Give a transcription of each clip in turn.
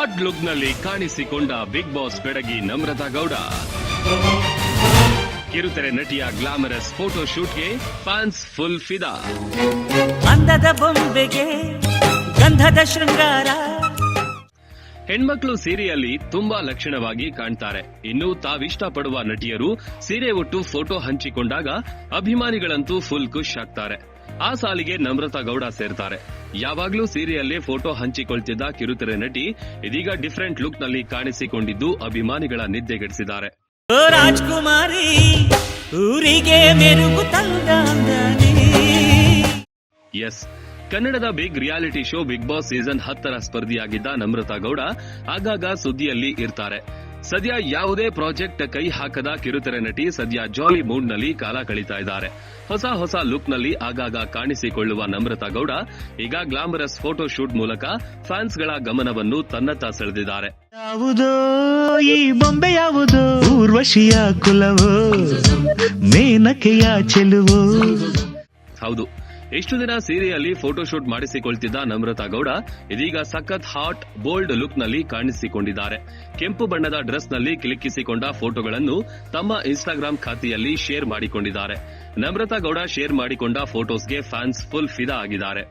Hot ಲುಕ್ನಲ್ಲಿ ಕಾಣಿಸಿಕೊಂಡ big boss ಬೆಡಗಿ ನಮ್ರತಾ ಗೌಡ. ಕಿರುತೆರೆ ನಟಿಯ ಗ್ಲಾಮರಸ್ ಫೋಟೋ ಶೂಟ್ಗೆ ಫ್ಯಾನ್ಸ್ ಫುಲ್ ಫಿದಾ ಅಂದದ ಬೊಂಬೆಗೆ ಗಂಧದ ಶೃಂಗಾರ. ಹೆಣ್ಮಕ್ಳು ಸೀರೆಯಲ್ಲಿ ತುಂಬಾ ಲಕ್ಷಣವಾಗಿ ಕಾಣ್ತಾರೆ. ಇನ್ನು ತಾವಿಷ್ಟ ಪಡುವ ನಟಿಯರು ಸೀರೆ ಒಟ್ಟು ಫೋಟೋ ಹಂಚಿಕೊಂಡಾಗ ಅಭಿಮಾನಿಗಳಂತೂ ಫುಲ್ ಖುಷ್ ಆಗ್ತಾರೆ. ಆ ಸಾಲಿಗೆ ನಮ್ರತಾ ಗೌಡ ಸೇರ್ತಾರೆ. ಯಾವಾಗ್ಲೂ ಸೀರಿಯಲ್ಲೇ ಫೋಟೋ ಹಂಚಿಕೊಳ್ತಿದ್ದ ಕಿರುತೆರೆ ನಟಿ ಇದೀಗ ಡಿಫರೆಂಟ್ ಲುಕ್ನಲ್ಲಿ ಕಾಣಿಸಿಕೊಂಡಿದ್ದು ಅಭಿಮಾನಿಗಳ ನಿದ್ದೆಗೆಡಿಸಿದ್ದಾರೆ. ರಾಜ್ಕುಮಾರಿ ಊರಿಗೆ ಮೆರುಗು ಎಸ್ ಕನ್ನಡದ big reality show Bigg Boss season ಹತ್ತರ ಸ್ಪರ್ಧಿಯಾಗಿದ್ದ ನಮ್ರತಾ ಗೌಡ ಆಗಾಗ ಸುದ್ದಿಯಲ್ಲಿ ಇರ್ತಾರೆ. ಸದ್ಯ ಯಾವುದೇ ಪ್ರಾಜೆಕ್ಟ್ ಕೈ ಹಾಕದ ಕಿರುತೆರೆ ನಟಿ ಸದ್ಯ ಜಾಲಿ ಮೂಡ್ನಲ್ಲಿ ಕಾಲ ಕಳೀತಾ ಇದ್ದಾರೆ. ಹೊಸ ಹೊಸ ಲುಕ್ನಲ್ಲಿ ಆಗಾಗ ಕಾಣಿಸಿಕೊಳ್ಳುವ ನಮ್ರತಾ ಗೌಡ ಈಗ ಗ್ಲಾಮರಸ್ ಫೋಟೋ ಶೂಟ್ ಮೂಲಕ ಫ್ಯಾನ್ಸ್ಗಳ ಗಮನವನ್ನು ತನ್ನತ್ತ ಸೆಳೆದಿದ್ದಾರೆ. ಯಾವುದೋ ಈ ಬೊಂಬೆ ಯಾವುದೋ ಊರ್ವಶಿಯ ಕುಲವೋ ಮೇನಕೆಯ ಚೆಲುವೋ. ಹೌದು. ಇಷ್ಟು ದಿನ ಸೀರೆಯಲ್ಲಿ ಫೋಟೋಶೂಟ್ ಮಾಡಿಸಿಕೊಳ್ತಿದ್ದ ನಮ್ರತಾ ಗೌಡ, ಇದೀಗ ಸಖತ್ ಹಾಟ್, ಬೋಲ್ಡ್ ಲುಕ್ನಲ್ಲಿ ಕಾಣಿಸಿಕೊಂಡಿದ್ದಾರೆ. ಕೆಂಪು ಬಣ್ಣದ ಡ್ರೆಸ್ನಲ್ಲಿ ಕ್ಲಿಕ್ಕಿಸಿಕೊಂಡ ಫೋಟೋಗಳನ್ನು ತಮ್ಮ ಇನ್ಸ್ಟಾಗ್ರಾಮ್ ಖಾತೆಯಲ್ಲಿ ಶೇರ್ ಮಾಡಿಕೊಂಡಿದ್ದಾರೆ. ನಮ್ರತಾ ಗೌಡ ಶೇರ್ ಮಾಡಿಕೊಂಡ ಫೋಟೋಸ್ಗೆ ಫ್ಯಾನ್ಸ್ ಫುಲ್ ಫಿದಾ ಆಗಿದ್ದಾರೆ.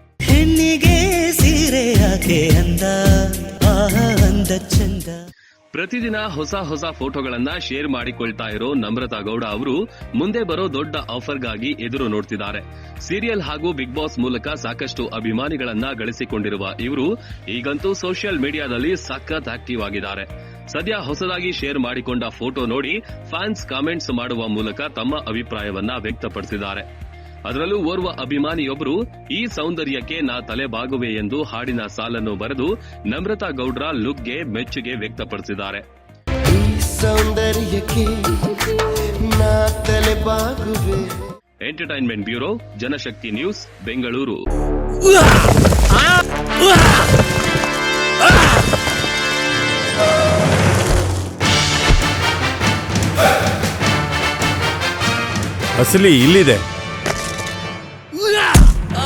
ಪ್ರತಿದಿನ ಹೊಸ ಹೊಸ ಫೋಟೋಗಳನ್ನ ಶೇರ್ ಮಾಡಿಕೊಳ್ತಾ ಇರೋ ನಮ್ರತಾ ಗೌಡ ಅವರು ಮುಂದೆ ಬರೋ ದೊಡ್ಡ ಆಫರ್ಗಾಗಿ ಎದುರು ನೋಡ್ತಿದ್ದಾರೆ. ಸೀರಿಯಲ್ ಹಾಗೂ ಬಿಗ್ ಬಾಸ್ ಮೂಲಕ ಸಾಕಷ್ಟು ಅಭಿಮಾನಿಗಳನ್ನ ಗಳಿಸಿಕೊಂಡಿರುವ ಇವರು ಈಗಂತೂ ಸೋಷಿಯಲ್ ಮೀಡಿಯಾದಲ್ಲಿ ಸಖತ್ ಆಕ್ಟಿವ್ ಆಗಿದ್ದಾರೆ. ಸದ್ಯ ಹೊಸದಾಗಿ ಶೇರ್ ಮಾಡಿಕೊಂಡ ಫೋಟೋ ನೋಡಿ ಫ್ಯಾನ್ಸ್ ಕಾಮೆಂಟ್ಸ್ ಮಾಡುವ ಮೂಲಕ ತಮ್ಮ ಅಭಿಪ್ರಾಯವನ್ನ ವ್ಯಕ್ತಪಡಿಸಿದ್ದಾರೆ. ಅದರಲ್ಲೂ ಓರ್ವ ಅಭಿಮಾನಿಯೊಬ್ಬರು ಈ ಸೌಂದರ್ಯಕ್ಕೆ ನಾ ತಲೆಬಾಗುವೆ ಎಂದು ಹಾಡಿನ ಸಾಲನ್ನು ಬರೆದು ನಮ್ರತಾ ಗೌಡ್ರ ಲುಕ್ಗೆ ಮೆಚ್ಚುಗೆ ವ್ಯಕ್ತಪಡಿಸಿದ್ದಾರೆ. ಈ ಸೌಂದರ್ಯಕ್ಕೆ ನಾ ತಲೆ ಬಾಗುವೆ entertainment bureau Janashakti news Bengaluru. ಅಸಲಿ ಇಲ್ಲಿದೆ.